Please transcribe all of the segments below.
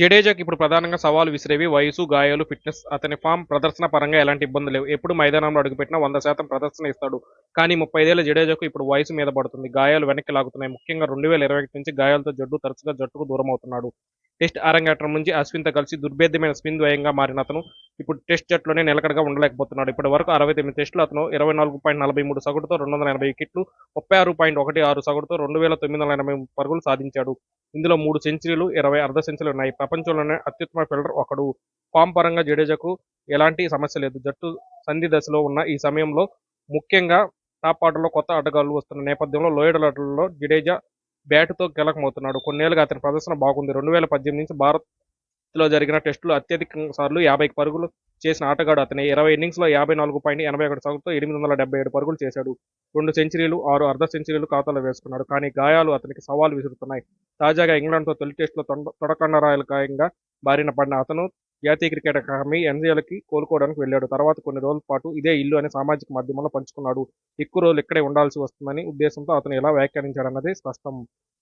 జడేజాకి ఇప్పుడు ప్రధానంగా సవాలు విసిరేవి వయసు గాయాలు ఫిట్నెస్. అతని ఫామ్ ప్రదర్శన పరంగా ఎలాంటి ఇబ్బంది లేవు. ఎప్పుడు మైదానంలో అడుగుపెట్టినా వంద శాతం ప్రదర్శన ఇస్తాడు. కానీ ముప్పై ఐదేళ్ళ జడేజాకు ఇప్పుడు వయసు మీద పడుతుంది. గాయాలు వెనక్కి లాగుతున్నాయి. ముఖ్యంగా రెండు వేల ఇరవై ఒకటి నుంచి గాయాలతో జడ్డు తరచుగా జట్టుకు దూరం అవుతున్నాడు. టెస్ట్ అరంగేట్రం నుంచి అశ్విన్తో కలిసి దుర్భేద్యమైన స్పిన్ ద్వయంగా మారిన అతను ఇప్పుడు టెస్ట్ జట్లోనే నిలకడగా ఉండలేకపోతున్నాడు. ఇప్పటి వరకు అరవై తొమ్మిది టెస్టులు అతను ఇరవై నాలుగు పాయింట్ నలభై మూడు సగటుతో రెండు వందల ఎనభై వికెట్లు ముప్పై ఆరు పాయింట్ ఒకటి ఆరు సగటుతో రెండు వేల తొమ్మిది వందల ఎనభై పరుగులు సాధించాడు. ఇందులో మూడు సెంచరీలు ఇరవై అర్ధ సెంచరీలు ఉన్నాయి. ప్రపంచంలోనే అత్యుత్తమ ఫీల్డర్ ఒకడు. ఫామ్ పరంగా జడేజాకు ఎలాంటి సమస్య లేదు. జట్టు సంధి దశలో ఉన్న ఈ సమయంలో ముఖ్యంగా టాప్ ఆర్డర్లో కొత్త ఆటగాళ్ళు వస్తున్న నేపథ్యంలో లోయర్ ఆటలలో జడేజా బ్యాటుతో కీలకమవుతున్నాడు కొన్నేళ్ళుగా అతని ప్రదర్శన బాగుంది. రెండు వేల పద్దెనిమిది నుంచి భారత్లో జరిగిన టెస్టులు అత్యధిక సార్లు యాభై పరుగులు చేసిన ఆటగాడు అతని. ఇరవై ఇన్నింగ్స్లో యాభై నాలుగు పాయింట్ ఎనభై ఒకటి సగటుతో ఎనిమిది వందల డెబ్బై ఏడు పరుగులు చేశాడు. రెండు సెంచరీలు ఆరు అర్ధ సెంచరీలు ఖాతాలో వేసుకున్నాడు. కానీ గాయాలు అతనికి సవాల్ విసురుతున్నాయి. తాజాగా ఇంగ్లాండ్తో తొలి టెస్టులో తొండ తొడకండరాయల గాయంగా బారిన పడిన అతను జాతీయ క్రికెట్ అకాడమీ ఎన్జిఎల్కి కోలుకోవడానికి వెళ్ళాడు. తర్వాత కొన్ని రోజుల పాటు ఇదే ఇల్లు అని సామాజిక మాధ్యమంలో పంచుకున్నాడు. ఎక్కువ రోజులు ఇక్కడే ఉండాల్సి వస్తుందని ఉద్దేశంతో అతను ఎలా వ్యాఖ్యానించాడన్నది స్పష్టం.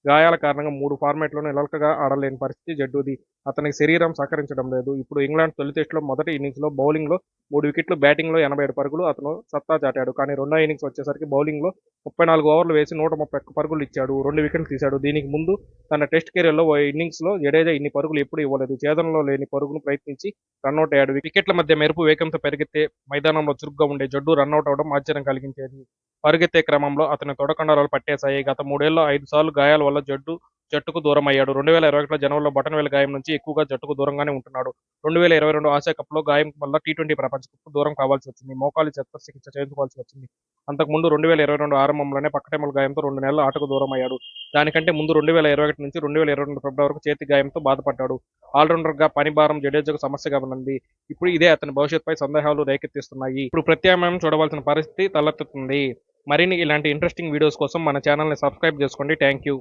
గాయాల కారణంగా మూడు ఫార్మాట్లోనూ ఎలకగా ఆడలేని పరిస్థితి జడ్డుది. అతనికి శరీరం సహకరించడం లేదు. ఇప్పుడు ఇంగ్లాండ్ తొలి టెస్టులో మొదటి ఇన్నింగ్స్లో బౌలింగ్లో మూడు వికెట్లు బ్యాటింగ్లో ఎనభై ఏడు పరుగులు అతను సత్తా చాటాడు. కానీ రెండో ఇన్నింగ్స్ వచ్చేసరికి బౌలింగ్లో ముప్పై నాలుగు ఓవర్లు వేసి నూట ముప్పై ఒక్క పరుగులు ఇచ్చాడు. రెండు వికెట్లు తీశాడు. దీనికి ముందు తన టెస్ట్ కెరీర్లో ఓ ఇన్నింగ్స్లో జడేజా ఇన్ని పరుగులు ఎప్పుడు ఇవ్వలేదు. ఛేదనలో లేని పరుగును ప్రయత్నించి రన్అట్ అయ్యాడు. వికెట్ల మధ్య మెరుపు వేగంతో పెరిగితే మైదానంలో చురుగ్గా ఉండే జడ్డు రన్అట్ అవడం ఆశ్చర్యం కలిగించేది. పరుగెత్తే క్రమంలో అతని తొడకండరాలు పట్టేశాయి. గత మూడేళ్ళలో ఐదు సార్లు గాయాల వల్ల జడ్డు జట్టుకు దూరం అయ్యాడు రెండు వేల ఇరవై ఒకటిలో జనవరిలో బటన్వేల్ గాయం నుంచి ఎక్కువగా జట్టుకు దూరంగానే ఉంటున్నాడు. రెండు వేల ఇరవై రెండు ఆసియా కప్లో గాయం వల్ల టీ ట్వంటీ ప్రపంచ దూరం కావాల్సి వచ్చింది. మోకాలి శస్త్రచికిత్స చేయించుకోవాల్సి వచ్చింది. అంతకుముందు రెండు వేల ఇరవై రెండు ఆరంభంలోనే పక్కటెమ్మల గాయంతో రెండు నెలలు ఆటకు దూరం అయ్యాడు దానికంటే ముందు రెండు వేల ఇరవై ఒకటి నుంచి రెండు వేల ఇరవై రెండు ఫిబ్రవరి వరకు చేతి గాయంతో బాధపడ్డాడు. ఆల్రౌండర్గా పని భారం జడేజాకు సమస్యగా ఉన్నది. ఇప్పుడు ఇదే అతని భవిష్యత్తుపై సందేహాలు రేకెత్తిస్తున్నాయి. ఇప్పుడు ప్రత్యామ్నాయం చూడవలసిన పరిస్థితి తలెత్తుతుంది. మరిన్ని ఇలాంటి ఇంట్రెస్టింగ్ వీడియోస్ కోసం మన ఛానల్ని సబ్స్క్రైబ్ చేసుకోండి. Thank you